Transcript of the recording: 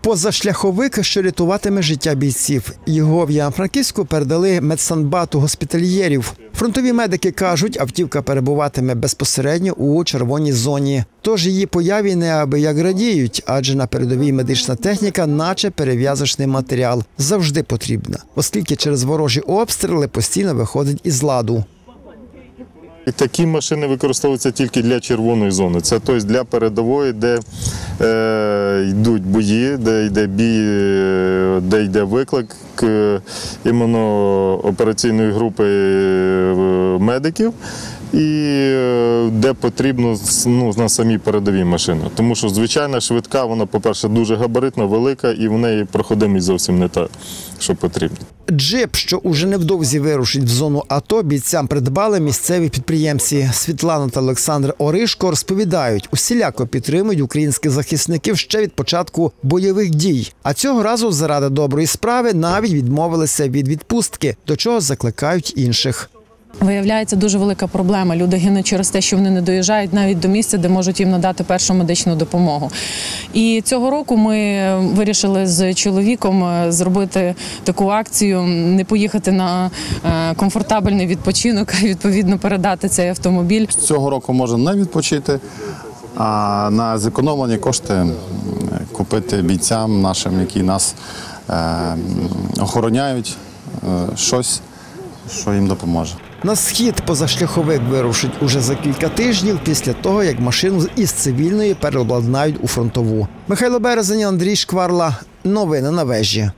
Позашляховик, що рятуватиме життя бійців. Його в Івано-Франківську передали медсанбату госпітальєрів. Фронтові медики кажуть, автівка перебуватиме безпосередньо у червоній зоні. Тож її появі неабияк радіють, адже на передовій медична техніка, наче перев'язочний матеріал, завжди потрібна, оскільки через ворожі обстріли постійно виходить із ладу. Такі машини використовуються тільки для червоної зони. Це тобто для передової, де йдуть бої, де йде бій, е, де йде виклик е, іменно операційної групи е, медиків. І е, де потрібно ну, на самій передовій машини. Тому що звичайна швидка, вона, по-перше, дуже габаритна, велика, і в неї проходимість зовсім не та, що потрібно. Джип, що уже невдовзі вирушить в зону АТО, бійцям придбали місцеві підприємці. Світлана та Олександр Оришко розповідають, усіляко підтримують українських захисників ще від початку бойових дій. А цього разу заради доброї справи навіть відмовилися від відпустки, до чого закликають інших. Виявляється дуже велика проблема. Люди гинуть через те, що вони не доїжджають навіть до місця, де можуть їм надати першу медичну допомогу. І цього року ми вирішили з чоловіком е, зробити таку акцію, не поїхати на е, комфортабельний відпочинок, а відповідно передати цей автомобіль. Цього року можна не відпочити, а на зекономлені кошти купити бійцям нашим, які нас е, охороняють, щось, що їм допоможе. На схід позашляховик вирушить уже за кілька тижнів після того, як машину із цивільної переобладнають у фронтову. Михайло Березень, Андрій Шкварла. Новини на вежі.